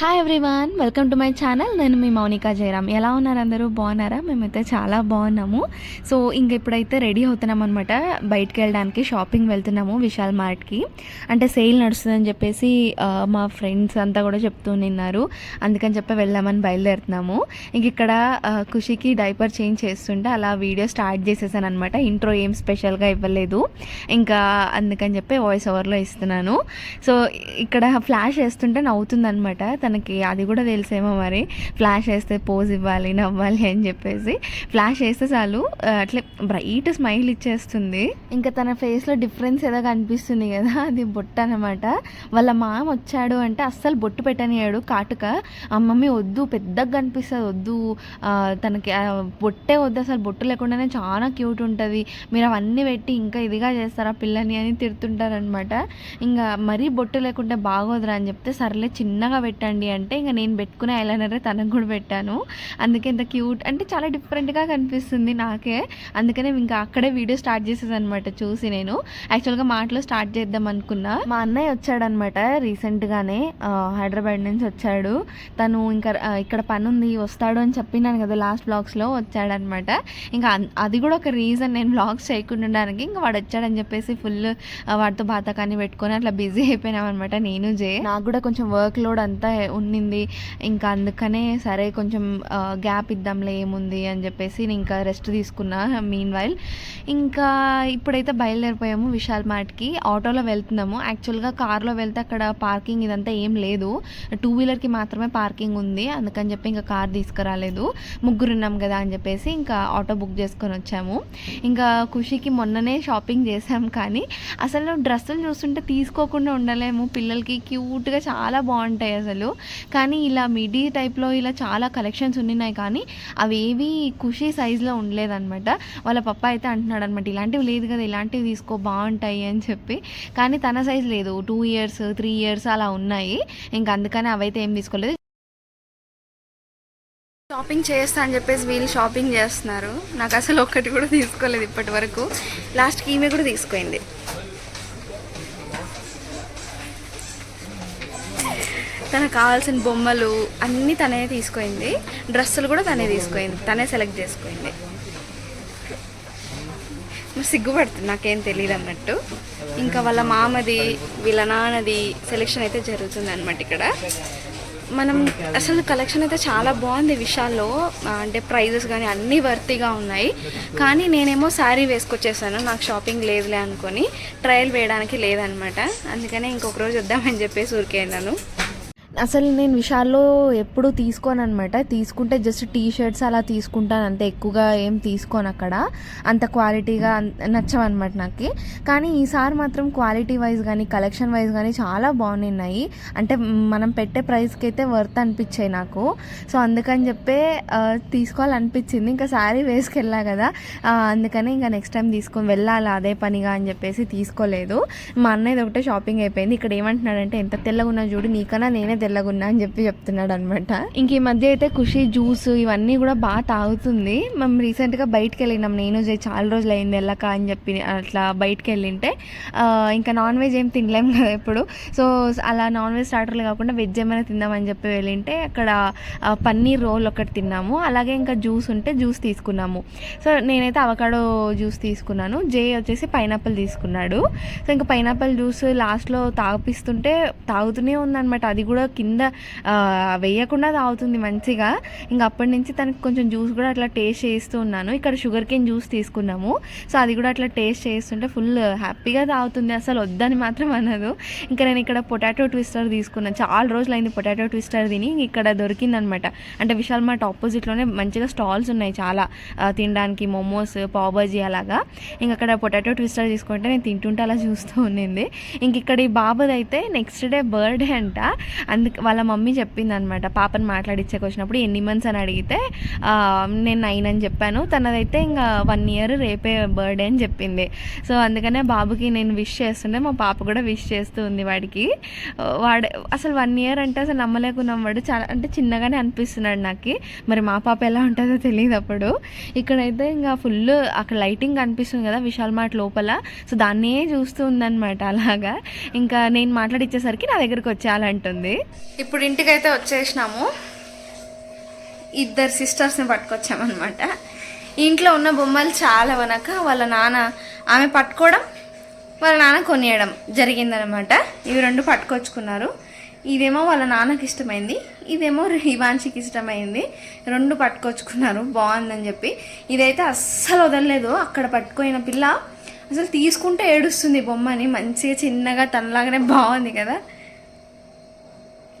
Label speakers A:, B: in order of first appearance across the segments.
A: Hi everyone welcome to my channel నేను మీ మౌనికా జయరామ్. ఎలా ఉన్నారు అందరూ? బాగున్నారా? మేమైతే చాలా బాగున్నాము. సో ఇంక ఇప్పుడైతే రెడీ అవుతున్నాం అనమాట బయటికి వెళ్ళడానికి షాపింగ్ వెళ్తున్నాము విశాల్ మార్ట్కి అంటే సేల్ నడుస్తుందని చెప్పేసి మా ఫ్రెండ్స్ అంతా కూడా చెప్తూ నిన్నారు. అందుకని చెప్పి వెళ్దామని బయలుదేరుతున్నాము. ఇంక ఇక్కడ ఖుషికి డైపర్ చేంజ్ చేస్తుంటే అలా వీడియో స్టార్ట్ చేసేసాను అనమాట ఇంట్రో ఏం స్పెషల్గా ఇవ్వలేదు. ఇంకా అందుకని చెప్పి వాయిస్ ఓవర్లో ఇస్తున్నాను. సో ఇక్కడ ఫ్లాష్ వేస్తుంటే నవ్వుతుంది అనమాట తనకి అది కూడా తెలిసేమో మరి. ఫ్లాష్ వేస్తే పోజ్ ఇవ్వాలి నవ్వాలి అని చెప్పేసి. ఫ్లాష్ వేస్తే చాలు అట్లే బ్రైట్ స్మైల్ ఇచ్చేస్తుంది. ఇంకా తన ఫేస్లో డిఫరెన్స్ ఏదో కనిపిస్తుంది కదా అది బొట్టు అనమాట వాళ్ళ మామ వచ్చాడు అంటే అస్సలు బొట్టు పెట్టనియాడు కాటుక. అమ్మమ్మి వద్దు పెద్దగా కనిపిస్తుంది వద్దు. తనకి బొట్టే వద్దు అసలు బొట్టు లేకుండానే చాలా క్యూట్ ఉంటుంది. మీరు అవన్నీ పెట్టి ఇంకా ఇదిగా చేస్తారా పిల్లని అని తిడుతుంటారనమాట ఇంకా మరీ బొట్టు లేకుంటే బాగోదురా అని చెప్తే సర్లే చిన్నగా పెట్టండి. అంటే ఇంకా నేను పెట్టుకునే ఐలైనరే తనకు కూడా పెట్టాను. అందుకే ఇంత క్యూట్ అంటే చాలా డిఫరెంట్గా కనిపిస్తుంది నాకే. అందుకనే ఇంకా అక్కడే వీడియో స్టార్ట్ చేసేది అనమాట చూసి నేను. యాక్చువల్గా మాటలో స్టార్ట్ చేద్దాం అనుకున్నా. మా అన్నయ్య వచ్చాడనమాట రీసెంట్గానే హైదరాబాద్ నుంచి వచ్చాడు. తను ఇంకా ఇక్కడ పని ఉంది వస్తాడు అని చెప్పినాను కదా లాస్ట్ బ్లాగ్స్లో వచ్చాడనమాట ఇంకా అది కూడా ఒక రీజన్ నేను బ్లాగ్స్ చేయకుండా ఉండడానికి ఇంకా వాడు వచ్చాడని చెప్పేసి ఫుల్ వాడితో బాతకాన్ని పెట్టుకొని అట్లా బిజీ అయిపోయినాం అనమాట నేను జే. నాకు కూడా కొంచెం వర్క్ లోడ్ అంతా ఉన్నింది. ఇంకా అందుకనే సరే కొంచెం గ్యాప్ ఇద్దాంలే ఏముంది అని చెప్పేసి నేను ఇంకా రెస్ట్ తీసుకున్నా మీన్ వైల్ ఇంకా ఇప్పుడైతే బయలుదేరిపోయాము విశాల్ మార్ట్కి. ఆటోలో వెళ్తున్నాము. యాక్చువల్గా కార్లో వెళ్తే అక్కడ పార్కింగ్ ఇదంతా ఏం లేదు. టూ వీలర్కి మాత్రమే పార్కింగ్ ఉంది. అందుకని చెప్పి ఇంకా కార్ తీసుకురాలేదు. ముగ్గురు ఉన్నాం కదా అని చెప్పేసి ఇంకా ఆటో బుక్ చేసుకొని వచ్చాము. ఇంకా ఖుషికి మొన్ననే షాపింగ్ చేసాం కానీ అసలు డ్రెస్సులు చూస్తుంటే తీసుకోకుండా ఉండలేము. పిల్లలకి క్యూట్గా చాలా బాగుంటాయి అసలు. కానీ ఇలా మిడీ టైప్లో ఇలా చాలా కలెక్షన్స్ ఉన్నాయి కానీ అవి ఏవి ఖుషి సైజులో ఉండలేదన్నమాట. వాళ్ళ పప్ప అయితే అంటున్నాడు అనమాట ఇలాంటివి లేదు కదా ఇలాంటివి తీసుకో బాగుంటాయి అని చెప్పి. కానీ తన సైజ్ లేదు. టూ ఇయర్స్ త్రీ ఇయర్స్ అలా ఉన్నాయి. ఇంకా అందుకని అవైతే ఏం తీసుకోలేదు. షాపింగ్ చేస్తా అని చెప్పేసి వీళ్ళు షాపింగ్ చేస్తున్నారు. నాకు అసలు ఒక్కటి కూడా తీసుకోలేదు ఇప్పటి వరకు. లాస్ట్కి ఈమె కూడా తీసుకుంది. తనకు కావాల్సిన బొమ్మలు అన్నీ తనే తీసుకుంది. డ్రెస్సులు కూడా తనే తీసుకుంది. తనే సెలెక్ట్ చేసుకుంది. సిగ్గుపడుతుంది. నాకేం తెలియదు అన్నట్టు. ఇంకా వాళ్ళ మామది వీళ్ళ నాన్నది సెలెక్షన్ అయితే జరుగుతుంది అనమాట ఇక్కడ. మనం అసలు కలెక్షన్ అయితే చాలా బాగుంది విషయాల్లో అంటే ప్రైజెస్ కానీ అన్నీ వర్తీగా ఉన్నాయి. కానీ నేనేమో శారీ వేసుకొచ్చేసాను. నాకు షాపింగ్ లేదులే అనుకొని. ట్రయల్ వేయడానికి లేదనమాట అందుకనే ఇంకొక రోజు వద్దామని చెప్పేసి ఊరికేనాను అసలు నేను విషయాల్లో ఎప్పుడు తీసుకోను అనమాట తీసుకుంటే జస్ట్ టీ షర్ట్స్ అలా తీసుకుంటాను అంతే. ఎక్కువగా ఏం తీసుకోను అక్కడ. అంత క్వాలిటీగా నచ్చవన్నమాట నాకు. కానీ ఈసారి మాత్రం క్వాలిటీ వైజ్ కానీ కలెక్షన్ వైజ్ కానీ చాలా బాగున్నాయి. అంటే మనం పెట్టే ప్రైస్కి అయితే వర్త్ అనిపించాయి నాకు. సో అందుకని చెప్పే తీసుకోవాలనిపించింది. ఇంకా శారీ వేసుకెళ్ళా కదా. అందుకని ఇంకా నెక్స్ట్ టైం తీసుకొని వెళ్ళాలి అదే పనిగా అని చెప్పేసి తీసుకోలేదు. మా అన్నయ్యది ఒకటే షాపింగ్ అయిపోయింది. ఇక్కడ ఏమంటున్నాడంటే ఎంత తెల్లగా ఉన్నా చూడు నీకన్నా నేనే తెల్లగున్నా అని చెప్పి చెప్తున్నాడు అనమాట ఇంక ఈ మధ్య అయితే ఖుషి జ్యూస్ ఇవన్నీ కూడా బాగా తాగుతుంది. మేము రీసెంట్గా బయటకు వెళ్ళినాం. నేను చాలా రోజులు అయింది వెళ్ళక అని చెప్పి అట్లా బయటకు వెళ్ళింటే ఇంకా నాన్ వెజ్ ఏం తినలేం కదా ఇప్పుడు సో అలా నాన్ వెజ్ స్టార్టర్లు కాకుండా వెజ్ ఏమైనా తిందామని చెప్పి వెళ్ళింటే అక్కడ పన్నీర్ రోల్ ఒకటి తిన్నాము. అలాగే ఇంకా జ్యూస్ ఉంటే జ్యూస్ తీసుకున్నాము. సో నేనైతే అవకాడో జ్యూస్ తీసుకున్నాను. జే వచ్చేసి పైనాపిల్ తీసుకున్నాడు. సో ఇంకా పైనాపిల్ జ్యూస్ లాస్ట్లో తాగిపిస్తుంటే తాగుతూనే ఉందన్నమాట. అది కూడా కింద వేయకుండా తాగుతుంది మంచిగా. ఇంకా అప్పటి నుంచి తనకి కొంచెం జ్యూస్ కూడా అట్లా టేస్ట్ చేస్తూ ఉన్నాను. ఇక్కడ షుగర్ కేన్ జ్యూస్ తీసుకున్నాము. సో అది కూడా అట్లా టేస్ట్ చేస్తుంటే ఫుల్ హ్యాపీగా తాగుతుంది. అసలు వద్దని మాత్రం అనదు. ఇంకా నేను ఇక్కడ పొటాటో ట్విస్టర్ తీసుకున్నాను చాలా రోజులు అయింది పొటాటో ట్విస్టర్ తిని ఇక్కడ దొరికిందనమాట. అంటే విశాల్ మార్ట్ ఆపోజిట్లోనే మంచిగా స్టాల్స్ ఉన్నాయి చాలా తినడానికి. మోమోస్ పావ్ అలాగా. ఇంక అక్కడ పొటాటో ట్విస్టర్ తీసుకుంటే నేను తింటుంటే అలా చూస్తూ ఉండింది. ఇంక ఇక్కడ ఈ బాబుది అయితే నెక్స్ట్ డే బర్త్డే అంట. అందుకే వాళ్ళ మమ్మీ చెప్పింది అనమాట పాపని మాట్లాడిచ్చేకి వచ్చినప్పుడు ఎన్ని మంత్స్ అని అడిగితే నేను నైన్ అని చెప్పాను. తనదైతే ఇంకా వన్ ఇయర్ రేపే బర్త్డే అని చెప్పింది. సో అందుకనే బాబుకి నేను విష్ చేస్తుండే మా పాప కూడా విష్ చేస్తూ ఉంది వాడికి. వాడు అసలు వన్ ఇయర్ అంటే అసలు నమ్మలేకున్నాం వాడు. చాలా అంటే చిన్నగానే అనిపిస్తున్నాడు నాకు. మరి మా పాప ఎలా ఉంటుందో తెలియదు అప్పుడు. ఇక్కడైతే ఇంకా ఫుల్ అక్కడ లైటింగ్ కనిపిస్తుంది కదా విశాల్ మార్ట్ లోపల. సో దాన్నే చూస్తూ ఉందన్నమాట అలాగా. ఇంకా నేను మాట్లాడిచ్చేసరికి నా దగ్గరికి వచ్చేయాలంటుంది ఇప్పుడు ఇంటికైతే వచ్చేసినాము. ఇద్దరు సిస్టర్స్ని పట్టుకొచ్చామన్నమాట. ఇంట్లో ఉన్న బొమ్మలు చాలా వనక వాళ్ళ నాన్న ఆమె పట్టుకోవడం వాళ్ళ నాన్న కొనియడం జరిగిందనమాట ఇవి రెండు పట్టుకొచ్చుకున్నారు. ఇదేమో వాళ్ళ నాన్నకి ఇష్టమైంది ఇదేమో రివాన్షికి ఇష్టమైంది. రెండు పట్టుకొచ్చుకున్నారు బాగుందని చెప్పి. ఇదైతే అస్సలు వదలలేదు. అక్కడ పట్టుకోయిన పిల్ల అసలు తీసుకుంటే ఏడుస్తుంది బొమ్మని. మంచిగా చిన్నగా తనలాగానే బాగుంది కదా.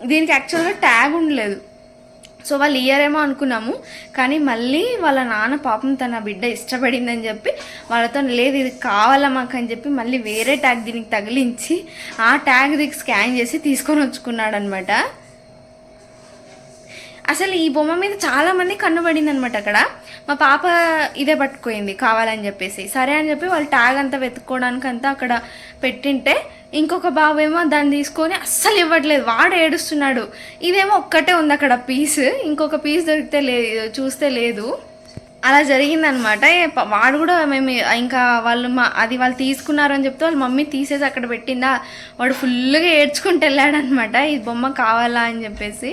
A: దీనికి యాక్చువల్గా ట్యాగ్ ఉండలేదు. సో వాళ్ళు ఇయ్యారేమో అనుకున్నాము. కానీ మళ్ళీ వాళ్ళ నాన్న పాపం తన బిడ్డ ఇష్టపడిందని చెప్పి వాళ్ళతో లేదు ఇది కావాలా మాకు అని చెప్పి మళ్ళీ వేరే ట్యాగ్ దీనికి తగిలించి ఆ ట్యాగ్ దీనికి స్కాన్ చేసి తీసుకొని వచ్చుకున్నాడు అనమాట అసలు ఈ బొమ్మ మీద చాలా మంది కన్నుబడింది అనమాట అక్కడ. మా పాప ఇదే పట్టుకోయింది కావాలని చెప్పేసి. సరే అని చెప్పి వాళ్ళు ట్యాగ్ అంతా వెతుక్కోవడానికి అంతా అక్కడ పెట్టింటే ఇంకొక బాబు ఏమో దాన్ని తీసుకొని అస్సలు ఇవ్వట్లేదు. వాడు ఏడుస్తున్నాడు. ఇదేమో ఒక్కటే ఉంది అక్కడ పీస్. ఇంకొక పీస్ దొరికితే లే చూస్తే లేదు. అలా జరిగిందనమాట వాడు కూడా మేము ఇంకా వాళ్ళు మా అది వాళ్ళు తీసుకున్నారు అని చెప్తే వాళ్ళ మమ్మీ తీసేసి అక్కడ పెట్టిందా? వాడు ఫుల్గా ఏడ్చుకుంటూ వెళ్ళాడనమాట ఈ బొమ్మ కావాలా అని చెప్పేసి.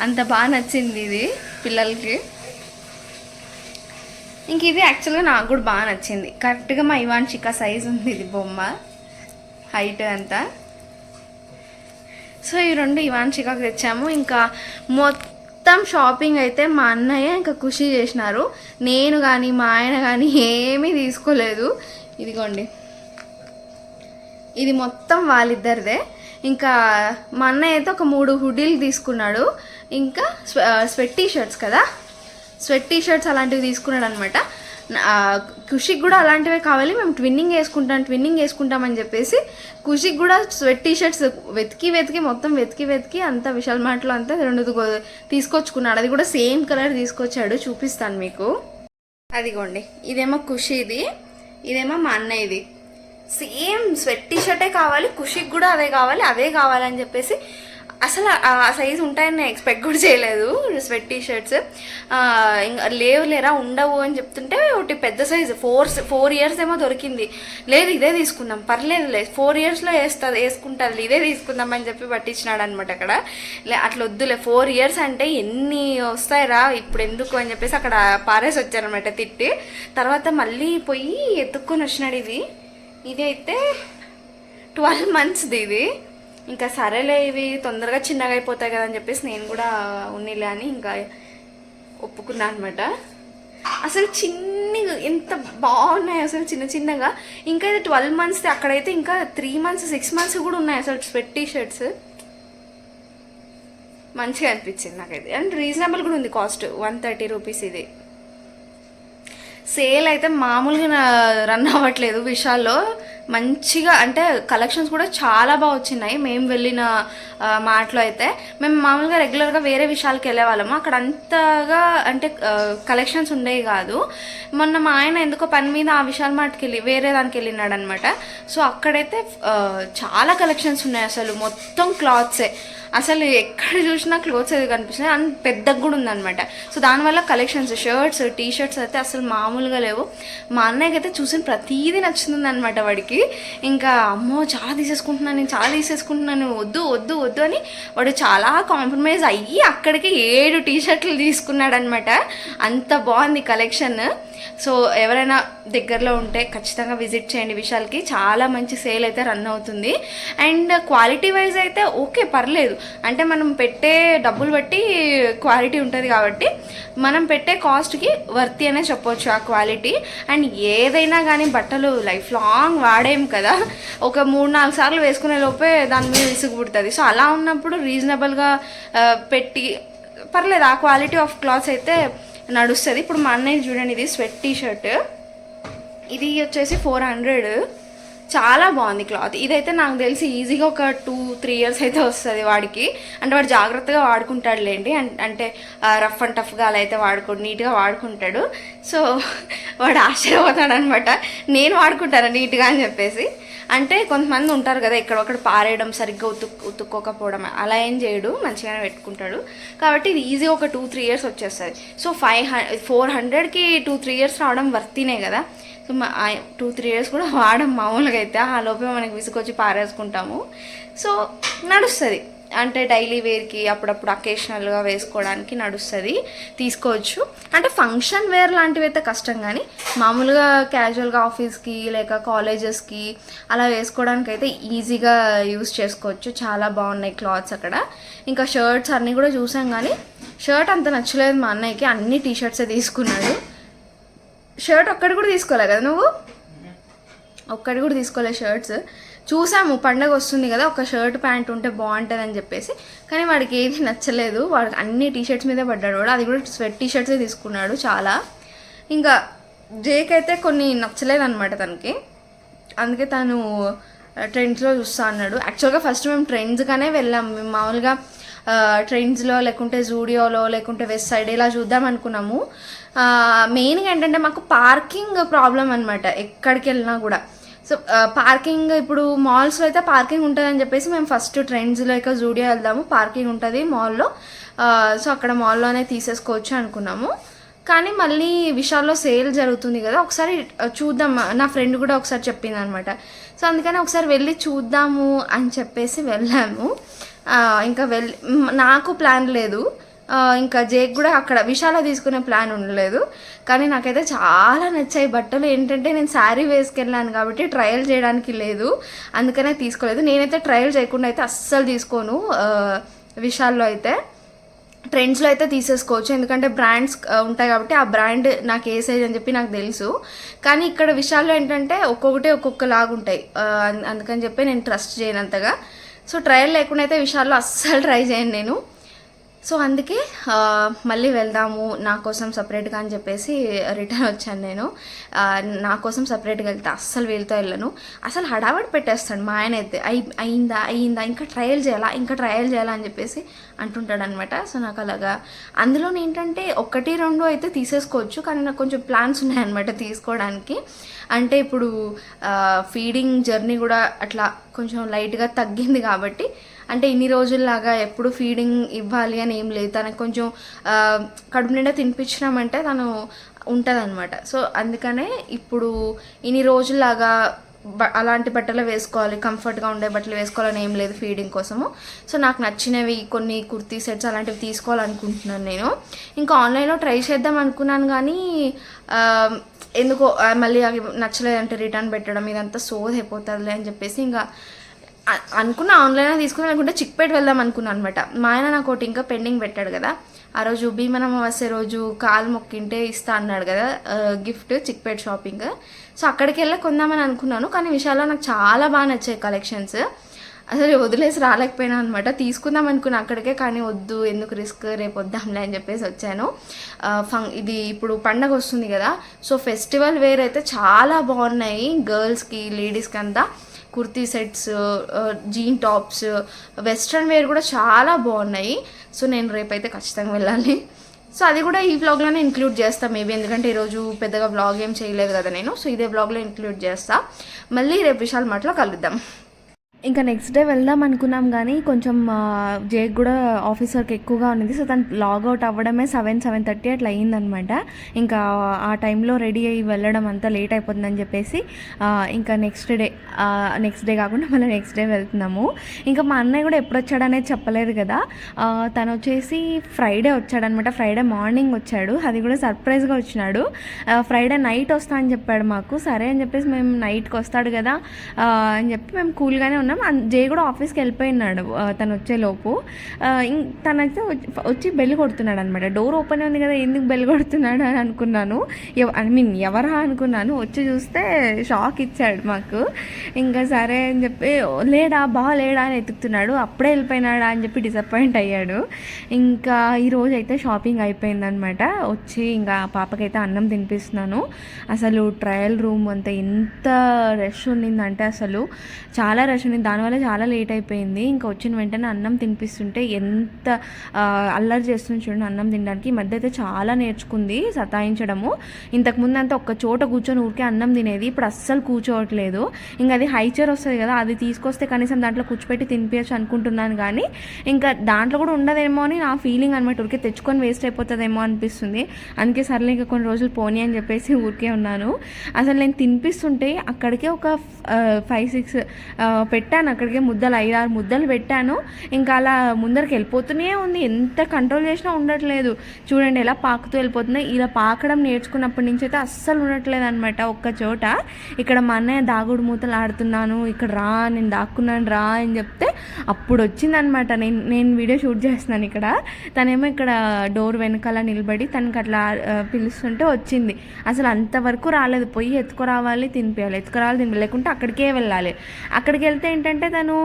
A: అంత బాగా నచ్చింది ఇది పిల్లలకి. ఇంక ఇది యాక్చువల్గా నాకు కూడా బాగా నచ్చింది. కరెక్ట్గా మా ఇవాన్షిక సైజ్ ఉంది ఇది బొమ్మ. హైట్ అంతా. సో ఈ రెండు ఇవాన్షికాకు తెచ్చాము. ఇంకా మొత్తం షాపింగ్ అయితే మా అన్నయ్య ఇంకా ఖుషి చేసినారు. నేను కానీ మా ఆయన కానీ ఏమీ తీసుకోలేదు. ఇదిగోండి. ఇది మొత్తం వాళ్ళిద్దరిదే. ఇంకా మా అన్నయ్య అయితే ఒక మూడు హుడీలు తీసుకున్నాడు. ఇంకా స్వెట్ టీ షర్ట్స్ కదా? స్వెట్ టీ షర్ట్స్ అలాంటివి తీసుకున్నాడు అనమాట ఖుషికి కూడా అలాంటివే కావాలి. మేము ట్విన్నింగ్ వేసుకుంటాం ట్విన్నింగ్ వేసుకుంటామని చెప్పేసి ఖుషికి కూడా స్వెట్ టీ షర్ట్స్ వెతికి వెతికి మొత్తం వెతికి వెతికి అంత విశాల్ మార్ట్లో అంతా రెండు తీసుకొచ్చుకున్నాడు. అది కూడా సేమ్ కలర్ తీసుకొచ్చాడు. చూపిస్తాను మీకు. అదిగోండి. ఇదేమో ఖుషిది. ఇదేమో మా అన్నయ్యది. సేమ్ స్వెట్ టీ షర్టే కావాలి. ఖుషికి కూడా అదే కావాలి. అదే కావాలని చెప్పేసి అసలు ఆ సైజు ఉంటాయని నేను ఎక్స్పెక్ట్ కూడా చేయలేదు. స్వెట్ టీ షర్ట్స్ ఇంకా లేవు లేరా ఉండవు అని చెప్తుంటే ఒకటి పెద్ద సైజు. ఫోర్ ఫోర్ ఇయర్స్ ఏమో దొరికింది. లేదు ఇదే తీసుకుందాం. పర్లేదు లేదు ఫోర్ ఇయర్స్లో వేస్తుంది వేసుకుంటుంది ఇదే తీసుకుందాం అని చెప్పి పట్టించినాడు అనమాట అక్కడ. లే అట్లా వద్దులే. ఫోర్ ఇయర్స్ అంటే ఎన్ని వస్తాయిరా ఇప్పుడు ఎందుకు అని చెప్పేసి అక్కడ పారేసి వచ్చారనమాట తిట్టి. తర్వాత మళ్ళీ పోయి ఎత్తుక్కొని వచ్చినాడు ఇది. ఇది అయితే ట్వెల్వ్ మంత్స్ది ఇది. ఇంకా సరేలే ఇవి తొందరగా చిన్నగా అయిపోతాయి కదా అని చెప్పేసి నేను కూడా ఉన్నిలే అని ఇంకా ఒప్పుకున్నా అనమాట అసలు చిన్నగా ఎంత బాగున్నాయి అసలు చిన్న చిన్నగా. ఇంకా ఇది ట్వెల్వ్ మంత్స్ అక్కడైతే ఇంకా త్రీ మంత్స్ సిక్స్ మంత్స్ కూడా ఉన్నాయి అసలు స్వెట్ టీ షర్ట్స్ మంచిగా అనిపించింది నాకైతే. అండ్ రీజనబుల్ కూడా ఉంది కాస్ట్ వన్ థర్టీ రూపీస్ ఇది. సేల్ అయితే మామూలుగా రన్ అవ్వట్లేదు విషయాల్లో మంచిగా అంటే కలెక్షన్స్ కూడా చాలా బాగా వచ్చినాయి. మేము వెళ్ళిన మాటలో అయితే. మేము మామూలుగా రెగ్యులర్గా వేరే విషయాలకి వెళ్ళేవాళ్ళము. అక్కడ అంతగా అంటే కలెక్షన్స్ ఉండేవి కాదు. మొన్న మా ఆయన ఎందుకో పని మీద ఆ విశాల్ మాటకి వెళ్ళి వేరే దానికి వెళ్ళినాడు అనమాట సో అక్కడైతే చాలా కలెక్షన్స్ ఉన్నాయి అసలు. మొత్తం క్లాత్సే. అసలు ఎక్కడ చూసినా క్లోత్స్ అది కనిపిస్తున్నాయి. అంత పెద్దగా కూడా ఉందనమాట సో దానివల్ల కలెక్షన్స్ షర్ట్స్ టీ షర్ట్స్ అయితే అసలు మామూలుగా లేవు. మా అన్నయ్యకి అయితే చూసిన ప్రతీది నచ్చుతుంది అనమాట వాడికి. ఇంకా అమ్మో చాలా తీసేసుకుంటున్నాను నేను చాలా తీసేసుకుంటున్నాను వద్దు వద్దు వద్దు అని వాడు చాలా కాంప్రమైజ్ అయ్యి అక్కడికి ఏడు టీ షర్ట్లు తీసుకున్నాడనమాట అంత బాగుంది కలెక్షన్. సో ఎవరైనా దగ్గరలో ఉంటే ఖచ్చితంగా విజిట్ చేయండి విశాల్కి. చాలా మంచి సేల్ అయితే రన్ అవుతుంది. అండ్ క్వాలిటీ వైజ్ అయితే ఓకే పర్లేదు. అంటే మనం పెట్టే డబ్బులు బట్టి క్వాలిటీ ఉంటుంది కాబట్టి మనం పెట్టే కాస్ట్కి వర్తి అనే చెప్పొచ్చు ఆ క్వాలిటీ. అండ్ ఏదైనా కానీ బట్టలు లైఫ్ లాంగ్ వాడేం కదా ఒక మూడు నాలుగు సార్లు వేసుకునే లోపే దాని మీద విసుగు పుడుతుంది. సో అలా ఉన్నప్పుడు రీజనబుల్గా పెట్టి పర్లేదు ఆ క్వాలిటీ ఆఫ్ క్లాత్స్ అయితే నడుస్తుంది. ఇప్పుడు మా అన్నయ్య చూడండి ఇది స్వెట్ టీ షర్ట్ ఇది వచ్చేసి ఫోర్ హండ్రెడ్ చాలా బాగుంది క్లాత్. ఇదైతే నాకు తెలిసి ఈజీగా ఒక టూ త్రీ ఇయర్స్ అయితే వస్తుంది వాడికి. అంటే వాడు జాగ్రత్తగా వాడుకుంటాడులేండి. అంటే రఫ్ అండ్ టఫ్గా అలా అయితే వాడుకోడు నీట్గా వాడుకుంటాడు. సో వాడు ఆశ్చర్యపోతాడు అనమాట నేను వాడుకుంటాను నీట్గా అని చెప్పేసి. అంటే కొంతమంది ఉంటారు కదా ఎక్కడొక్కడ పారేయడం సరిగ్గా ఉతుక్ ఉతుక్కోకపోవడం అలా ఏం చేయడు మంచిగానే పెట్టుకుంటాడు. కాబట్టి ఇది ఈజీ ఒక టూ త్రీ ఇయర్స్ వచ్చేస్తుంది. సో ఫైవ్ హండ్రెడ్ ఫోర్ హండ్రెడ్కి టూ త్రీ ఇయర్స్ రావడం వర్తీనే కదా. సో మా టూ త్రీ ఇయర్స్ కూడా వాడడం మామూలుగా అయితే ఆ లోపే మనకి విసుకొచ్చి పారేసుకుంటాము. సో నడుస్తుంది. అంటే డైలీ వేర్కి అప్పుడప్పుడు అకేషనల్గా వేసుకోవడానికి నడుస్తుంది తీసుకోవచ్చు. అంటే ఫంక్షన్ వేర్ లాంటివి అయితే కష్టం కానీ మామూలుగా క్యాజువల్గా ఆఫీస్కి లేక కాలేజెస్కి అలా వేసుకోవడానికి అయితే ఈజీగా యూస్ చేసుకోవచ్చు. చాలా బాగున్నాయి క్లాత్స్ అక్కడ. ఇంకా షర్ట్స్ అన్నీ కూడా చూసాం కానీ షర్ట్ అంత నచ్చలేదు మా అన్నయ్యకి. అన్ని టీషర్ట్సే తీసుకున్నాడు. షర్ట్ ఒక్కటి కూడా తీసుకోలే కదా నువ్వు? ఒక్కటి కూడా తీసుకోలే షర్ట్స్ చూసాము పండగ వస్తుంది కదా ఒక షర్ట్ ప్యాంట్ ఉంటే బాగుంటుంది అని చెప్పేసి. కానీ వాడికి ఏది నచ్చలేదు. వాడికి అన్ని టీషర్ట్స్ మీదే పడ్డాడు వాడు. అది కూడా స్వెట్ టీషర్ట్సే తీసుకున్నాడు చాలా. ఇంకా జేక్ అయితే కొన్ని నచ్చలేదు అనమాట తనకి. అందుకే తను ట్రెండ్స్లో చూస్తా అన్నాడు. యాక్చువల్గా ఫస్ట్ మేము ట్రెండ్స్గానే వెళ్ళాం. మేము మామూలుగా ట్రెండ్స్లో లేకుంటే జూడియోలో లేకుంటే వెస్ట్ సైడ్ ఇలా చూద్దాం అనుకున్నాము. మెయిన్గా ఏంటంటే మాకు పార్కింగ్ ప్రాబ్లం అనమాట ఎక్కడికి వెళ్ళినా కూడా. సో పార్కింగ్ uh, ఇప్పుడు మాల్స్లో అయితే పార్కింగ్ ఉంటుందని చెప్పేసి మేము ఫస్ట్ ట్రెండ్స్లో ఇక జూడియో వెళ్దాము. పార్కింగ్ ఉంటుంది మాల్లో సో అక్కడ మాల్లోనే తీసేసుకోవచ్చు అనుకున్నాము. కానీ మళ్ళీ విశాల్లో సేల్ జరుగుతుంది కదా ఒకసారి uh, చూద్దాం. నా ఫ్రెండ్ కూడా ఒకసారి చెప్పింది అనమాట సో అందుకని ఒకసారి వెళ్ళి చూద్దాము అని చెప్పేసి వెళ్ళాము. Uh, ఇంకా వెళ్ళి నాకు ప్లాన్ లేదు. ఇంకా జేక్ కూడా అక్కడ విశాల తీసుకునే ప్లాన్ ఉండలేదు. కానీ నాకైతే చాలా నచ్చాయి. బట్టలు ఏంటంటే నేను శారీ వేసుకెళ్ళాను కాబట్టి ట్రయల్ చేయడానికి లేదు. అందుకనే తీసుకోలేదు. నేనైతే ట్రయల్ చేయకుండా అయితే అస్సలు తీసుకోను. విశాల్లో అయితే. ట్రెండ్స్లో అయితే తీసేసుకోవచ్చు. ఎందుకంటే బ్రాండ్స్ ఉంటాయి కాబట్టి ఆ బ్రాండ్ నాకు ఏ సైజ్ అని చెప్పి నాకు తెలుసు. కానీ ఇక్కడ విషయాల్లో ఏంటంటే ఒక్కొక్కటే ఒక్కొక్కలాగా ఉంటాయి. అందుకని చెప్పి నేను ట్రస్ట్ చేయను అంతగా సో ట్రయల్ లేకుండా అయితే విషయాల్లో అస్సలు ట్రై చేయను నేను. సో అందుకే మళ్ళీ వెళ్దాము నా కోసం సపరేట్గా అని చెప్పేసి రిటర్న్ వచ్చాను నేను. నా కోసం సపరేట్గా వెళ్తే అస్సలు వీళ్ళతో వెళ్ళను. అసలు హడావడి పెట్టేస్తాడు మా ఆయన అయితే. అయి అయిందా అయిందా ఇంకా ట్రయల్ చేయాలా ఇంకా ట్రయల్ చేయాలా అని చెప్పేసి అంటుంటాడు అనమాట సో నాకు అలాగా. అందులో ఏంటంటే ఒకటి రెండు అయితే తీసేసుకోవచ్చు కానీ నాకు కొంచెం ప్లాన్స్ ఉన్నాయన్నమాట తీసుకోవడానికి. అంటే ఇప్పుడు ఫీడింగ్ జర్నీ కూడా అట్లా కొంచెం లైట్గా తగ్గింది కాబట్టి అంటే ఇన్ని రోజుల్లాగా ఎప్పుడు ఫీడింగ్ ఇవ్వాలి అని ఏం లేదు. తనకు కొంచెం కడుపు నిండా తినిపించినామంటే తను ఉంటుంది సో అందుకనే ఇప్పుడు ఇన్ని రోజుల్లాగా అలాంటి బట్టలు వేసుకోవాలి కంఫర్ట్గా ఉండే బట్టలు వేసుకోవాలని ఏం లేదు ఫీడింగ్ కోసము. సో నాకు నచ్చినవి కొన్ని కుర్తీ సెట్స్ అలాంటివి తీసుకోవాలనుకుంటున్నాను నేను. ఇంకా ఆన్లైన్లో ట్రై చేద్దాం అనుకున్నాను కానీ ఎందుకో మళ్ళీ అవి నచ్చలేదంటే రిటర్న్ పెట్టడం ఇదంతా సోది అయిపోతుందిలే అని చెప్పేసి ఇంకా అనుకున్న ఆన్లైన్లో తీసుకుని అనుకుంటే చిక్పేట వెళ్దాం అనుకున్నాను అనమాట మా ఆయన నాకు ఒకటి ఇంకా పెండింగ్ పెట్టాడు కదా. ఆ రోజు భీమనం వస్తే రోజు కాలు మొక్కింటే ఇస్తా అన్నాడు కదా గిఫ్ట్ చిక్పేట్ షాపింగ్. సో అక్కడికి వెళ్ళి కొందామని అనుకున్నాను కానీ విషయాల్లో నాకు చాలా బాగా నచ్చాయి కలెక్షన్స్. అసలు వదిలేసి రాలేకపోయినా అనమాట తీసుకుందాం అనుకున్నా అక్కడికే కానీ వద్దు ఎందుకు రిస్క్? రేపు వద్దాంలే అని చెప్పేసి వచ్చాను. ఫం ఇది ఇప్పుడు పండగ వస్తుంది కదా. సో ఫెస్టివల్ వేర్ అయితే చాలా బాగున్నాయి గర్ల్స్కి లేడీస్కి అంతా. Kurti sets jean tops western wear కూడా చాలా బాగున్నాయి. సో నేను రేపైతే ఖచ్చితంగా వెళ్ళాలి. సో అది కూడా ఈ బ్లాగ్లోనే ఇంక్లూడ్ చేస్తాను మేబీ ఎందుకంటే ఈరోజు పెద్దగా బ్లాగ్ ఏం చేయలేదు కదా నేను. సో ఇదే బ్లాగ్లో ఇంక్లూడ్ చేస్తాను మళ్ళీ రేపు విశాల్ మాటలో కలుద్దాం. ఇంకా నెక్స్ట్ డే వెళ్దాం అనుకున్నాం కానీ కొంచెం జేక్ కూడా ఆఫీస్ వర్క్ ఎక్కువగా ఉన్నది. సో తను లాగౌట్ అవ్వడమే సెవెన్ సెవెన్ థర్టీ అట్లా అయ్యిందనమాట ఇంకా ఆ టైంలో రెడీ అయ్యి వెళ్ళడం అంతా లేట్ అయిపోతుందని చెప్పేసి ఇంకా నెక్స్ట్ డే నెక్స్ట్ డే కాకుండా మళ్ళీ నెక్స్ట్ డే వెళ్తున్నాము. ఇంకా మా అన్నయ్య కూడా ఎప్పుడు వచ్చాడనేది చెప్పలేదు కదా. తను వచ్చేసి ఫ్రైడే వచ్చాడనమాట. ఫ్రైడే మార్నింగ్ వచ్చాడు. అది కూడా సర్ప్రైజ్గా వచ్చినాడు. ఫ్రైడే నైట్ వస్తా అని చెప్పాడు మాకు. సరే అని చెప్పేసి మేము నైట్కి వస్తాడు కదా అని చెప్పి మేము కూల్గానే అనుకున్నాం జే కూడా ఆఫీస్కి వెళ్ళిపోయినాడు తను వచ్చేలోపు తనైతే వచ్చి- బెల్ కొడుతున్నాడు అనమాట డోర్ ఓపెన్ ఉంది కదా ఎందుకు బెల్ కొడుతున్నాడు అని అనుకున్నాను. ఐ మీన్ ఎవరా అనుకున్నాను. వచ్చి చూస్తే షాక్ ఇచ్చాడు మాకు. ఇంకా సరే అని చెప్పి లేడా బా లేడా అని ఎత్తుకుతున్నాడు. అప్పుడే వెళ్ళిపోయినాడా అని చెప్పి డిసప్పాయింట్ అయ్యాడు. ఇంకా ఈరోజు అయితే షాపింగ్ అయిపోయిందనమాట వచ్చి ఇంకా పాపకైతే అన్నం తినిపిస్తున్నాను. అసలు ట్రయల్ రూమ్ అంతా ఎంత రష్ ఉండిందంటే అసలు చాలా రష్ ఉంది దానివల్ల చాలా లేట్ అయిపోయింది. ఇంకా వచ్చిన వెంటనే అన్నం తినిపిస్తుంటే ఎంత అల్లరి చేస్తుంది చూడండి అన్నం తినడానికి. ఈ మధ్య అయితే చాలా నేర్చుకుంది సతాయించడము. ఇంతకు ముందు అంతా ఒక్క చోట కూర్చొని ఊరికే అన్నం తినేది. ఇప్పుడు అస్సలు కూర్చోవట్లేదు. ఇంకా అది హైచర్ వస్తుంది కదా అది తీసుకొస్తే కనీసం దాంట్లో కూర్చోపెట్టి తినిపించచ్చు అనుకుంటున్నాను కానీ ఇంకా దాంట్లో కూడా ఉండదేమో అని నా ఫీలింగ్ అనమాట ఊరికే తెచ్చుకొని వేస్ట్ అయిపోతుందేమో అనిపిస్తుంది. అందుకే సర్లే ఇంకా కొన్ని రోజులు పోనీ అని చెప్పేసి ఊరికే ఉన్నాను. అసలు నేను తినిపిస్తుంటే అక్కడికే ఒక ఫైవ్ సిక్స్ పెట్టి పెట్టాను. అక్కడికి ముద్దలు ఐదారు ముద్దలు పెట్టాను. ఇంకా అలా ముందరికి వెళ్ళిపోతూనే ఉంది. ఎంత కంట్రోల్ చేసినా ఉండట్లేదు. చూడండి ఎలా పాకుతూ వెళ్ళిపోతుంది ఇలా పాకడం నేర్చుకున్నప్పటి నుంచి అయితే అస్సలు ఉండట్లేదు అనమాట ఒక్క చోట. ఇక్కడ మా అన్నయ్య దాగుడు మూతలు ఆడుతున్నాను. ఇక్కడ రా నేను దాక్కున్నాను రా అని చెప్తే అప్పుడు వచ్చిందనమాట నేను నేను వీడియో షూట్ చేస్తున్నాను ఇక్కడ. తనేమో ఇక్కడ డోర్ వెనకాల నిలబడి తనకి అట్లా పిలుస్తుంటే వచ్చింది. అసలు అంతవరకు రాలేదు. పోయి ఎత్తుకురావాలి తినిపించాలి ఎత్తుకురావాలి తినిపించాలి లేకుంటే అక్కడికే వెళ్ళాలి. అక్కడికి వెళ్తే ఏంటంటే తను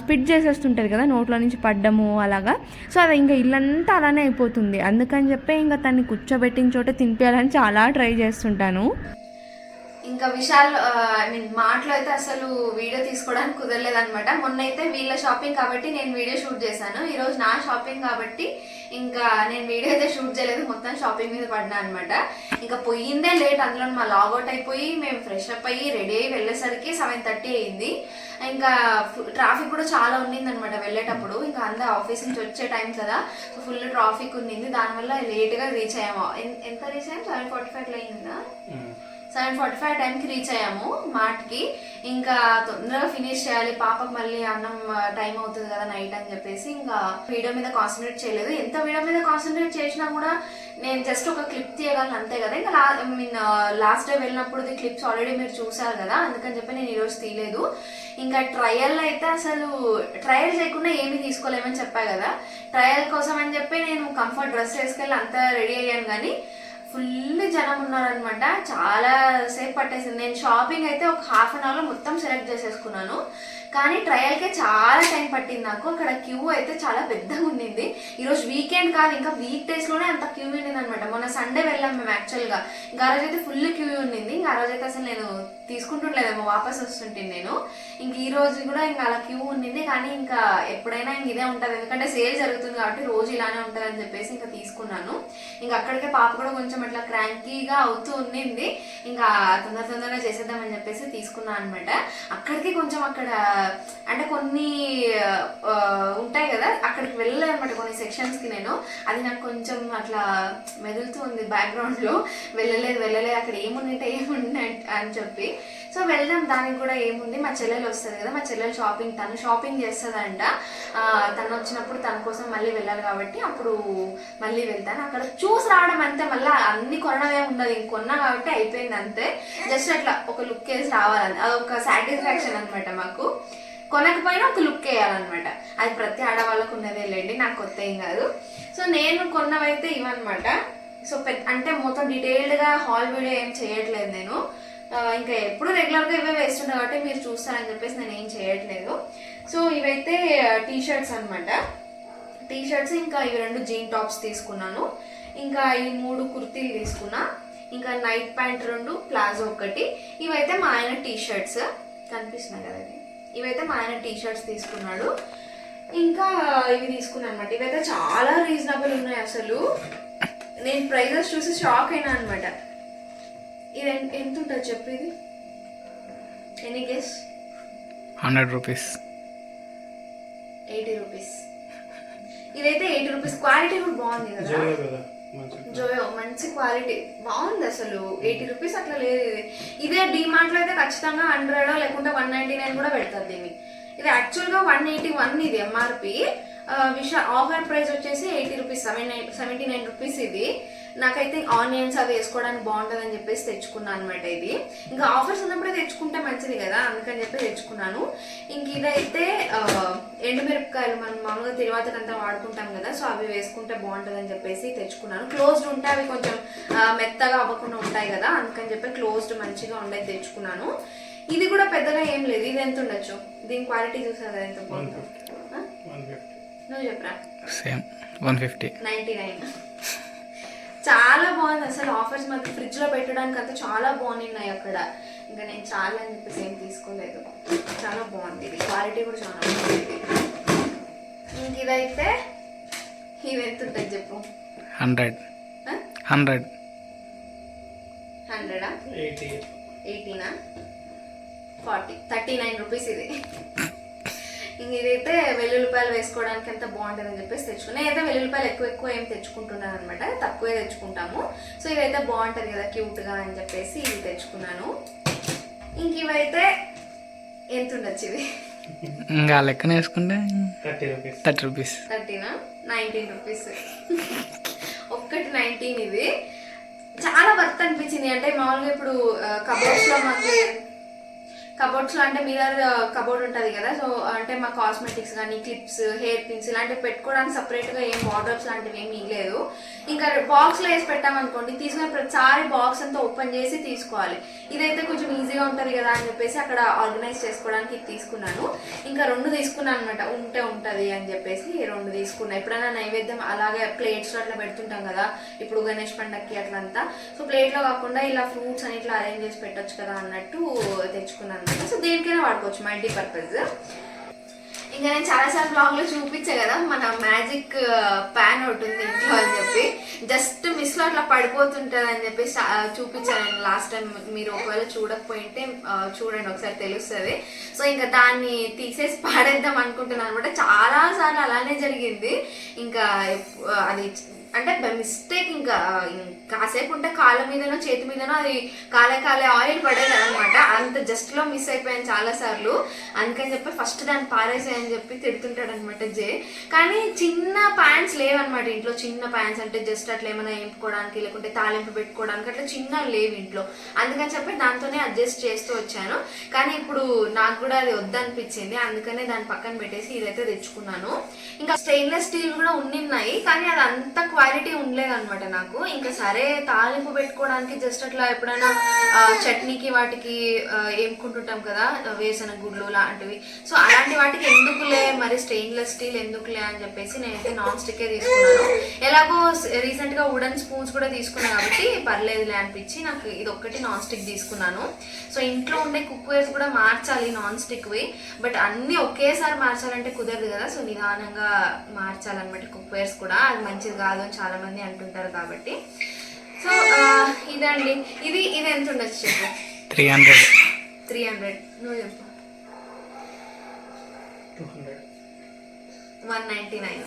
A: స్పిట్ చేసేస్తుంటుంది కదా నోట్లో నుంచి పడ్డము అలాగా. సో అది ఇంకా ఇల్లంతా అలానే అయిపోతుంది. అందుకని చెప్పి ఇంకా తను కూర్చోబెట్టిన చోట తినిపించాలని చాలా ట్రై చేస్తుంటాను. ఇంకా విశాల్ ఐ మీన్ మాటలో అయితే అసలు వీడియో తీసుకోవడానికి కుదరలేదు అనమాట మొన్న అయితే వీళ్ళ షాపింగ్ కాబట్టి నేను వీడియో షూట్ చేశాను. ఈ రోజు నా షాపింగ్ కాబట్టి ఇంకా నేను వీడియో అయితే షూట్ చేయలేదు. మొత్తం షాపింగ్ మీద పడినా అనమాట ఇంకా పోయిందే లేట్. అందులో మా లాగౌట్ అయిపోయి మేము ఫ్రెష్ అప్ అయ్యి రెడీ అయ్యి వెళ్ళేసరికి సెవెన్ థర్టీ అయింది. ఇంకా ట్రాఫిక్ కూడా చాలా ఉండింది అనమాట వెళ్ళేటప్పుడు. ఇంకా అందరూ ఆఫీస్ నుంచి వచ్చే టైం కదా. సో ఫుల్ ట్రాఫిక్ ఉండింది. దానివల్ల లేట్గా రీచ్ అయ్యాము. ఎంత రీచ్ అయ్యాము సెవెన్ ఫార్టీ ఫైవ్ అయిందా సెవెన్ ఫార్టీ ఫైవ్ టైంకి రీచ్ అయ్యాము మార్ట్కి ఇంకా తొందరగా ఫినిష్ చేయాలి. పాపకు మళ్ళీ అన్నం టైం అవుతుంది కదా నైట్ అని చెప్పేసి ఇంకా వీడియో మీద కాన్సన్ట్రేట్ చేయలేదు. ఎంత వీడియో మీద కాన్సన్ట్రేట్ చేసినా కూడా నేను జస్ట్ ఒక క్లిప్ తీయగలను అంతే కదా. ఇంకా లా మీన్ లాస్ట్ డే వెళ్ళినప్పుడు క్లిప్స్ ఆల్రెడీ మీరు చూసారు కదా. అందుకని చెప్పి నేను ఈరోజు తీయలేదు. ఇంకా ట్రయల్ అయితే అసలు ట్రయల్ చేయకుండా ఏమీ తీసుకోలేమని చెప్పా కదా. ట్రయల్ కోసం అని చెప్పి నేను కంఫర్ట్ డ్రెస్ వేసుకెళ్ళి అంతా రెడీ అయ్యాను కానీ ఫుల్ జనం ఉన్నారనమాట చాలా సేపు పట్టేసింది. నేను షాపింగ్ అయితే ఒక హాఫ్ అన్ అవర్లో మొత్తం సెలెక్ట్ చేసేసుకున్నాను. కానీ ట్రయల్కే చాలా టైం పట్టింది నాకు. అక్కడ క్యూ అయితే చాలా పెద్దగా ఉండింది. ఈరోజు వీకెండ్ కాదు ఇంకా వీక్ డేస్లోనే అంత క్యూ ఉండింది అనమాట మొన్న సండే వెళ్ళాం మేము యాక్చువల్గా ఇంకా ఆ రోజు అయితే ఫుల్ క్యూ ఉండింది. ఇంకా ఆ రోజు అయితే అసలు నేను తీసుకుంటుండలేదేమో వాపస్ వస్తుంటే నేను. ఇంక ఈ రోజు కూడా ఇంకా అలా క్యూ ఉండింది. కానీ ఇంకా ఎప్పుడైనా ఇంక ఇదే ఉంటుంది. ఎందుకంటే సేల్ జరుగుతుంది కాబట్టి రోజు ఇలానే ఉంటుంది అని చెప్పేసి ఇంకా తీసుకున్నాను. ఇంకా అక్కడికే పాప కూడా కొంచెం అట్లా క్రాంకీగా అవుతూ ఉండింది. ఇంకా తొందర తొందరగా చేసేద్దామని చెప్పేసి తీసుకున్నాను అనమాట అక్కడికి కొంచెం అక్కడ це అంటే కొన్ని ఉంటాయి కదా అక్కడికి వెళ్ళలేదు కొన్ని సెక్షన్స్కి నేను. అది నాకు కొంచెం అట్లా మెదులుతూ ఉంది బ్యాక్గ్రౌండ్లో వెళ్ళలేదు వెళ్ళలేదు అక్కడ ఏముందంటే ఏముంది అని చెప్పి. సో వెళ్దాం దానికి కూడా ఏముంది? మా చెల్లెలు వస్తుంది కదా మా చెల్లెలు షాపింగ్ తను షాపింగ్ చేస్తుందంట. తను వచ్చినప్పుడు తన కోసం మళ్ళీ వెళ్ళాలి కాబట్టి అప్పుడు మళ్ళీ వెళ్తాను. అక్కడ చూసి రావడం అంతే మళ్ళీ అన్ని కొనడమే ఉండదు. ఇంకొన్నా కాబట్టి అయిపోయింది అంతే. జస్ట్ అట్లా ఒక లుక్ వేసి రావాలని అదొక సాటిస్ఫాక్షన్ అనమాట మాకు. కొనకపోయినా ఒక లుక్ వేయాలన్నమాట. అది ప్రతి ఆడవాళ్ళకు ఉన్నదే లేండి నాకు కొత్త ఏం కాదు. సో నేను కొన్నవైతే ఇవన్నమాట. సో పెద్ద అంటే మొత్తం డీటెయిల్డ్గా హాల్ వీడియో ఏం చేయట్లేదు నేను. ఇంకా ఎప్పుడు రెగ్యులర్గా ఇవే వేస్తుండే కాబట్టి మీరు చూస్తారని చెప్పేసి నేను ఏం చేయట్లేదు. సో ఇవైతే టీ షర్ట్స్ అనమాట టీ షర్ట్స్ ఇంకా ఇవి రెండు జీన్ టాప్స్ తీసుకున్నాను. ఇంకా ఈ మూడు కుర్తీలు తీసుకున్నా. ఇంకా నైట్ ప్యాంట్ రెండు ప్లాజో ఒకటి. ఇవైతే మా ఆయన టీ షర్ట్స్ కనిపిస్తున్నాయి కదా ఇవైతే మా ఆయన టీ షర్ట్స్ తీసుకున్నాడు. ఇంకా ఇవి తీసుకున్నాను అనమాట ఇవైతే చాలా రీజనబుల్ ఉన్నాయి అసలు. నేను ప్రైజెస్ చూసి షాక్ అయినా అనమాట ఇది ఎంత ఉంటుంది చెప్పు ఇది? Any guess
B: hundred rupees.
A: Eighty rupees. ఇదైతే ఎయిటీ రూపీస్. క్వాలిటీ కూడా బాగుంది కదా.
C: జోయో మంచి
A: క్వాలిటీ. బాగుంది అసలు. ఎయిటీ రూపీస్ అట్లా లేదు. ఇది ఇదే డిమార్ట్లో అయితే ఖచ్చితంగా హండ్రెడ్ లేకుంటే వన్ నైన్టీ నైన్ కూడా పెడతారు దీన్ని. ఇది యాక్చువల్గా వన్ ఎయిటీ వన్ ఇది ఎంఆర్పి విషా ఆఫర్ ప్రైస్ వచ్చేసి eighty rupees seven nine seventy nine rupees ఇది. నాకైతే ఆనియన్స్ అవి వేసుకోవడానికి బాగుంటుంది అని చెప్పేసి తెచ్చుకున్నాను అనమాట ఇది. ఇంకా ఆఫర్స్ ఉన్నప్పుడే తెచ్చుకుంటే మంచిది కదా అందుకని చెప్పి తెచ్చుకున్నాను. ఇంక ఇదైతే ఎండుమిరపకాయలు మనం మామూలుగా తిరువాతకంతా వాడుకుంటాం కదా సో అవి వేసుకుంటే బాగుంటుంది అని చెప్పేసి తెచ్చుకున్నాను. క్లోజ్డ్ ఉంటే అవి కొంచెం మెత్తగా అవ్వకుండా ఉంటాయి కదా అందుకని చెప్పి క్లోజ్డ్ మంచిగా ఉండేది తెచ్చుకున్నాను. ఇది కూడా పెద్దగా ఏం లేదు. ఇది ఎంత ఉండొచ్చు? దీని క్వాలిటీ చూసారు? కదా ఎంత
C: ఫిఫ్టీ.
A: నువ్వు చెప్పరా?
B: Same one fifty.
A: Ninety nine. చాలా బాగుంది. అసలు ఆఫర్స్ మనకి ఫ్రిడ్జ్లో పెట్టడానికి అంతా చాలా బాగున్నాయి అక్కడ. ఇంకా నేను చాలా అని చెప్పేసి ఏం తీసుకోలేదు. చాలా బాగుంది. ఇది క్వాలిటీ కూడా చాలా బాగుంది. ఇంక ఇదైతే ఇవి ఎంత ఉంటుంది చెప్పు.
B: హండ్రెడ్. హండ్రెడ్.
A: హండ్రెడా?
C: ఎయిటీ.
A: ఎయిటీనా? ఫార్టీ. థర్టీ నైన్ రూపీస్ ఇది. ఇదైతే వెల్లుల్లిపాయలు వేసుకోవడానికి ఎంత బాగుంటుందని చెప్పేసి తెచ్చుకున్నా. నేనైతే వెల్లుల్లిపాయలు ఎక్కువ ఎక్కువ ఏం తెచ్చుకుంటున్నాను అనమాట తక్కువే తెచ్చుకుంటాము. సో ఇదైతే బాగుంటుంది కదా క్యూట్గా అని చెప్పేసి ఇది తెచ్చుకున్నాను. ఇంక ఇవైతే ఎంత ఉండొచ్చు ఇది
B: ఇంకా లెక్కన వేసుకుంటే
C: thirty rupees.
B: Thirty rupees.
A: థర్టీనా? Nineteen rupees. ఒక్కటి నైన్టీన్ ఇది చాలా వర్త్ అనిపించింది. అంటే మామూలుగా ఇప్పుడు కబోర్డ్స్లో మాకు కబోర్డ్స్లో అంటే మిర్రర్ కబోర్డ్ ఉంటది కదా. సో అంటే మా కాస్మెటిక్స్ కానీ క్లిప్స్ హెయిర్ పిన్స్ ఇలాంటివి పెట్టుకోవడానికి సపరేట్గా ఏం బార్డర్స్ లాంటివి ఏమి లేదు ఇంకా బాక్స్లో వేసి పెట్టామనుకోండి తీసుకున్న ప్రతిసారి బాక్స్ అంతా ఓపెన్ చేసి తీసుకోవాలి. ఇదైతే కొంచెం ఈజీగా ఉంటది కదా అని చెప్పేసి అక్కడ ఆర్గనైజ్ చేసుకోవడానికి తీసుకున్నాను. ఇంకా రెండు తీసుకున్నాను అనమాట ఉంటే ఉంటది అని చెప్పేసి రెండు తీసుకున్నా. ఎప్పుడైనా నైవేద్యం అలాగే ప్లేట్స్లో అట్లా పెడుతుంటాం కదా. ఇప్పుడు గణేష్ పండక్కి అట్లంతా. సో ప్లేట్లో కాకుండా ఇలా ఫ్రూట్స్ అని ఇట్లా అరేంజ్ చేసి పెట్టచ్చు కదా అన్నట్టు తెచ్చుకున్నాను. సో దేనికైనా వాడుకోవచ్చు మల్టీ పర్పస్ ఇంకా నేను చాలాసార్లు బ్లాగ్లో చూపించా కదా మన మ్యాజిక్ ప్యాన్ ఒకటి ఉంది ఇంట్లో అని చెప్పి. జస్ట్ మిస్లో అట్లా పడిపోతుంటుంది అని చెప్పి చూపించాను లాస్ట్ టైం మీరు ఒకవేళ చూడకపోయింటే ఉంటే చూడండి ఒకసారి తెలుస్తుంది. సో ఇంకా దాన్ని తీసేసి పాడేద్దాం అనుకుంటున్నాను అనమాట. చాలా సార్లు అలానే జరిగింది. ఇంకా అది అంటే బై మిస్టేక్ ఇంకా కాసేపు ఉంటే కాళ్ళ మీదనో చేతి మీదనో అది కాలే కాలే ఆయిల్ పడేది అనమాట అంత జస్ట్లో మిస్ అయిపోయాను చాలా సార్లు. అందుకని చెప్పి ఫస్ట్ దాన్ని పారేసాయని చెప్పి తిడుతుంటాడు అనమాట జే. కానీ చిన్న ప్యాంట్స్ లేవన్నమాట ఇంట్లో. చిన్న ప్యాంట్స్ అంటే జస్ట్ అట్లా ఏమైనా ఎంపుకోవడానికి లేకుంటే తాలింపు పెట్టుకోవడానికి అట్లా చిన్న లేవు ఇంట్లో. అందుకని చెప్పి దాంతోనే అడ్జస్ట్ చేస్తూ వచ్చాను. కానీ ఇప్పుడు నాకు కూడా అది వద్దనిపించింది. అందుకనే దాన్ని పక్కన పెట్టేసి ఇదైతే తెచ్చుకున్నాను. ఇంకా స్టెయిన్లెస్ స్టీల్ కూడా ఉండిన్నాయి కానీ అది అంత క్వాలిటీ ఉండలేదు అనమాట నాకు. ఇంకా సరే తాలింపు పెట్టుకోవడానికి జస్ట్ అట్లా ఎప్పుడైనా చట్నీకి వాటికి ఏముకుంటుంటాం కదా వేసిన గుడ్లు లాంటివి. సో అలాంటి వాటికి ఎందుకులే మరి స్టెయిన్లెస్ స్టీల్ ఎందుకులే అని చెప్పేసి నేనైతే నాన్ స్టిక్ తీసుకున్నాను. ఎలాగో రీసెంట్గా వుడెన్ స్పూన్స్ కూడా తీసుకున్నాను కాబట్టి పర్లేదులే అనిపించి నాకు ఇది ఒక్కటి నాన్ స్టిక్ తీసుకున్నాను. సో ఇంట్లో ఉండే కుక్ వేర్స్ కూడా మార్చాలి నాన్ స్టిక్వి బట్ అన్ని ఒకేసారి మార్చాలంటే కుదరదు కదా. సో నిదానంగా మార్చాలన్నమాట కుక్ వేర్స్ కూడా. అది మంచిది కాదు అని చాలా మంది అంటుంటారు కాబట్టి. సో ఇదండి. ఇది ఇది ఎంత ఉండొచ్చు చెప్పు?
B: త్రీ హండ్రెడ్
A: త్రీ హండ్రెడ్ నువ్వు చెప్పు.
C: Two hundred
A: one ninety nine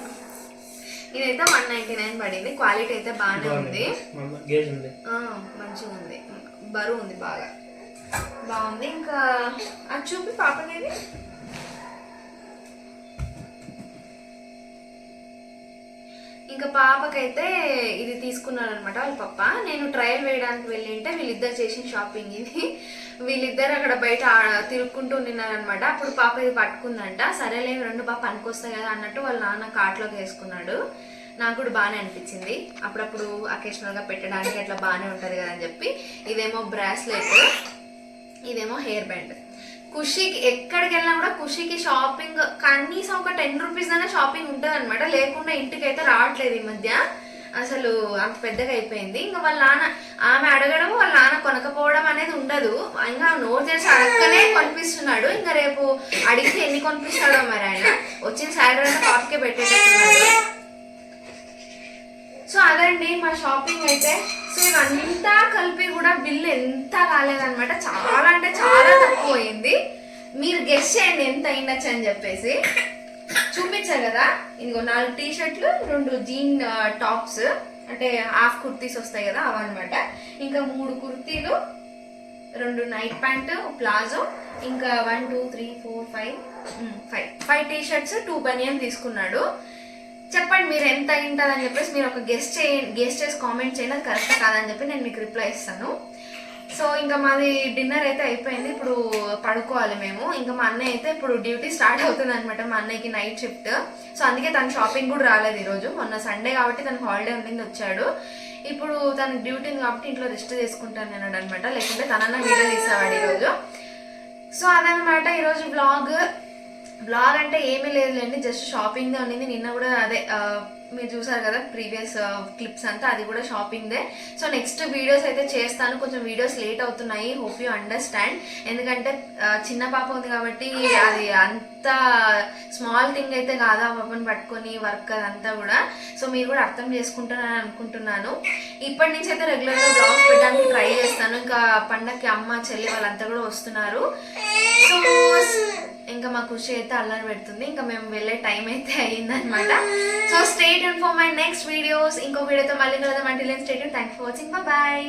A: ఇదైతే వన్ నైంటీ నైన్ పడింది. క్వాలిటీ అయితే బాగానే ఉంది.
C: గేజ్ ఉంది.
A: ఆ, మంచిగా ఉంది. బరువు ఉంది బాగా. బాగుంది. ఇంకా అది చూపి పాపనేది ఇంకా పాపకైతే ఇది తీసుకున్నాను అనమాట వాళ్ళ పప్ప. నేను ట్రయల్ వేయడానికి వెళ్ళింటే వీళ్ళిద్దరు చేసిన షాపింగ్ ఇది. వీళ్ళిద్దరు అక్కడ బయట తిరుక్కుంటూ ఉన్నారనమాట అప్పుడు పాప ఇది పట్టుకుందంట. సరేలే రెండు పాప పనికొస్తాయి కదా అన్నట్టు వాళ్ళ నాన్న కాట్లోకి వేసుకున్నాడు. నాకు కూడా బాగానే అనిపించింది. అప్పుడప్పుడు అకేషనల్గా పెట్టడానికి అట్లా బాగానే ఉంటుంది కదా అని చెప్పి. ఇదేమో బ్రాస్లెట్ ఇదేమో హెయిర్ బ్యాండ్ ఖుషికి ఎక్కడికి వెళ్ళినా కూడా ఖుషికి షాపింగ్ కనీసం ఒక టెన్ రూపీస్ అయినా షాపింగ్ ఉంటుంది అనమాట లేకుండా ఇంటికి అయితే రావట్లేదు ఈ మధ్య. అసలు అంత పెద్దగా అయిపోయింది. ఇంకా వాళ్ళ నాన్న ఆమె అడగడం వాళ్ళ నాన్న కొనకపోవడం అనేది ఉండదు. ఇంకా నోరు చేసి అడగనే కొనిపిస్తున్నాడు. ఇంకా రేపు అడిగితే ఎన్ని కొనిపిస్తాడో మరి ఆయన. వచ్చిన శాలరీ పాపకే పెట్టేటట్టున్నాడు. సో అదండి మా షాపింగ్ అయితే. సో ఇవంతా కలిపి కూడా బిల్ ఎంత కాలేదన్నమాట. చాలా అంటే చాలా తక్కువ. అయింది చేయండి ఎంత అయిండొచ్చు అని చెప్పేసి చూపించా కదా. ఇదిగో నాలుగు టీ షర్ట్లు రెండు జీన్ టాప్స్ అంటే హాఫ్ కుర్తీస్ వస్తాయి కదా అవన్నమాట ఇంకా మూడు కుర్తీలు రెండు నైట్ ప్యాంట్ ప్లాజో ఇంకా one two three four five five. Five T shirts two banian తీసుకున్నాడు. చెప్పండి మీరు ఎంత అయింటుందని చెప్పేసి మీరు ఒక గెస్ట్ చేయండి గెస్ట్ చేసి కామెంట్ చేయండి అది కాదని చెప్పి నేను మీకు రిప్లై ఇస్తాను. సో ఇంకా మాది డిన్నర్ అయితే అయిపోయింది. ఇప్పుడు పడుకోవాలి మేము. ఇంకా మా అన్నయ్య అయితే ఇప్పుడు డ్యూటీ స్టార్ట్ అవుతుంది అనమాట మా అన్నయ్యకి నైట్ షిఫ్ట్. సో అందుకే తను షాపింగ్ కూడా రాలేదు ఈరోజు. మొన్న సండే కాబట్టి తను హాలిడే ఉండింది వచ్చాడు. ఇప్పుడు తన డ్యూటీ కాబట్టి ఇంట్లో రెస్ట్ చేసుకుంటాను అన్నాడు అనమాట లేకుంటే తనన్న వీడియో తీసేవాడు ఈరోజు. సో అదనమాట ఈరోజు బ్లాగ్ బ్లాగ్ అంటే ఏమీ లేదులేండి జస్ట్ షాపింగ్దే ఉండింది నిన్న కూడా అదే మీరు చూసారు కదా ప్రీవియస్ క్లిప్స్ అంతా అది కూడా షాపింగ్దే సో నెక్స్ట్ వీడియోస్ అయితే చేస్తాను. కొంచెం వీడియోస్ లేట్ అవుతున్నాయి. హోప్ యూ అండర్స్టాండ్ ఎందుకంటే చిన్న పాప ఉంది కాబట్టి అది అంత స్మాల్ థింగ్ అయితే కాదు ఆ పాపని పట్టుకొని వర్క్ అదంతా కూడా. సో మీరు కూడా అర్థం చేసుకుంటారని అనుకుంటున్నాను. ఇప్పటి నుంచి అయితే రెగ్యులర్గా బ్లాగ్స్ పెట్టడానికి ట్రై చేస్తాను. ఇంకా పండక్కి అమ్మ చెల్లి వాళ్ళంతా కూడా వస్తున్నారు. సో ఇంకా మా ఖుషి అయితే అల్లరి పెడుతుంది. ఇంకా మేము వెళ్ళే టైం అయితే అయ్యిందనమాట so stay for my next videos ఇంకో వీడియోతో మళ్ళీ కలుద్దాం. అంటే stay thank for watching bye